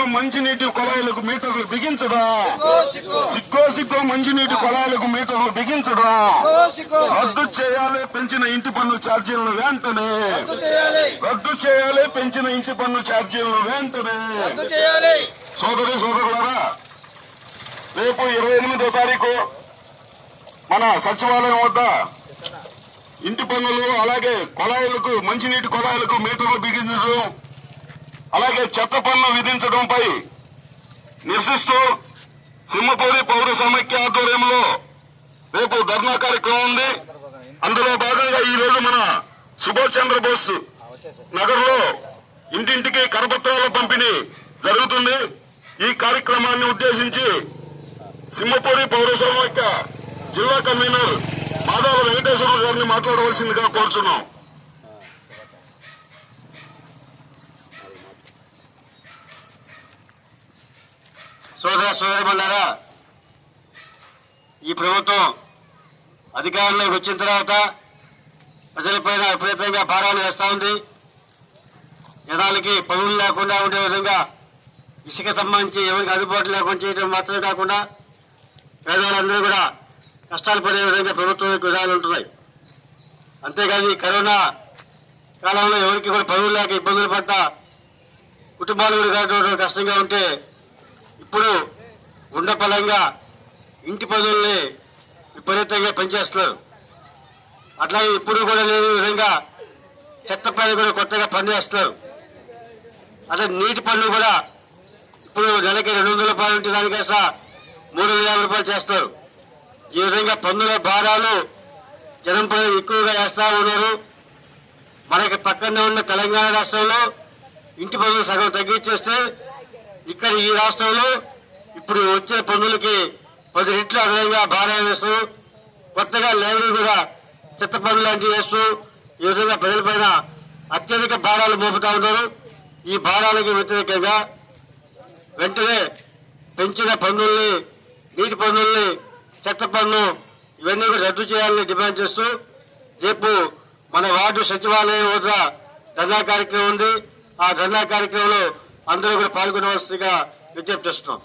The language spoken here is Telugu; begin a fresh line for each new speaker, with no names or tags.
సిగ్గో మంచినీటి కుళాయిలకు మీటర్లు బిగించడం
సిగ్గో సిగ్గో.
మంచినీటి కుళాయిలకు మీటర్లు
సిగ్గో
రద్దు చేయాలి పెంచిన ఇంటి పన్ను ఛార్జీలను వెంటనే.
రద్దు చేయాలి.
పెంచిన ఇంటి పన్ను ఛార్జీలను వెంటనే. సోదరి సోదరులారా రేపు ఇరవై ఎనిమిదో తారీఖు మన సచివాలయం వద్ద ఇంటి పన్నులు అలాగే కొళాయిలకు మంచినీటి కొళాయిలకు మీటర్లు బిగించడం అలాగే చెత్త పన్ను విధించడంపై నిరసిస్తూ సింహపూరి పౌర సమైక్య ఆధ్వర్యంలో రేపు ధర్నా కార్యక్రమం ఉంది. అందులో భాగంగా ఈ రోజు మన సుభాష్ చంద్రబోస్ నగర్లో ఇంటింటికి కరపత్రాల పంపిణీ జరుగుతుంది. ఈ కార్యక్రమాన్ని ఉద్దేశించి సింహపూరి పౌర సమైక్య జిల్లా కన్వీనర్ మాధవ వెంకటేశ్వర గారిని మాట్లాడవలసిందిగా కోరుచున్నాం.
సోదర సోదరమన్నారా ఈ ప్రభుత్వం అధికారంలోకి వచ్చిన తర్వాత ప్రజలపైన విపరీతంగా భారాలు వేస్తూ ఉంది. జనాలకి పనులు లేకుండా ఉండే విధంగా ఇసుక సంబంధించి ఎవరికి అందుబాటు లేకుండా చేయడం మాత్రమే కాకుండా పేదవాళ్ళందరూ కూడా కష్టాలు పడే విధంగా ప్రభుత్వం యొక్క విధానాలు ఉంటున్నాయి. అంతేకాదు కరోనా కాలంలో ఎవరికి కూడా పనులు లేక ఇబ్బందులు పడ్డ కుటుంబాలు కూడా కష్టంగా ఉంటే ఇప్పుడు ఉండపలంగా ఇంటి పనుల్ని విపరీతంగా పనిచేస్తున్నారు అట్లాగే ఇప్పుడు కూడా లేని విధంగా చెత్త పని కూడా కొత్తగా పనిచేస్తున్నారు. అదే నీటి పనులు కూడా ఇప్పుడు నెలకి రెండు వందల రూపాయలు ఉంటే దానికేస మూడు వందల యాభై రూపాయలు చేస్తారు ఈ విధంగా పన్నుల భారాలు జనం ప్రజలు ఎక్కువగా వేస్తూ ఉన్నారు. మనకి పక్కనే ఉన్న తెలంగాణ రాష్ట్రంలో ఇంటి పనులు సగం తగ్గించేస్తే ఇక్కడ ఈ రాష్ట్రంలో ఇప్పుడు వచ్చే పనులకి పది రెట్ల అదనంగా భారం వేస్తూ కొత్తగా లేబర్ కూడా చెత్త పనులు లాంటివి వేస్తూ ఈ విధంగా ప్రజలపైన అత్యధిక భారాలు మోపుతా ఉన్నారు. ఈ భారాలకు వ్యతిరేకంగా వెంటనే పెంచిన పన్నుల్ని నీటి పన్నుల్ని చెత్త పన్ను ఇవన్నీ కూడా రద్దు చేయాలని డిమాండ్ చేస్తూ రేపు మన వార్డు సచివాలయం వద్ద ధర్నా కార్యక్రమం ఉంది. ఆ ధర్నా కార్యక్రమంలో అందరూ కూడా పాల్గొనవలసిందిగా విజ్ఞప్తి చేస్తున్నాం.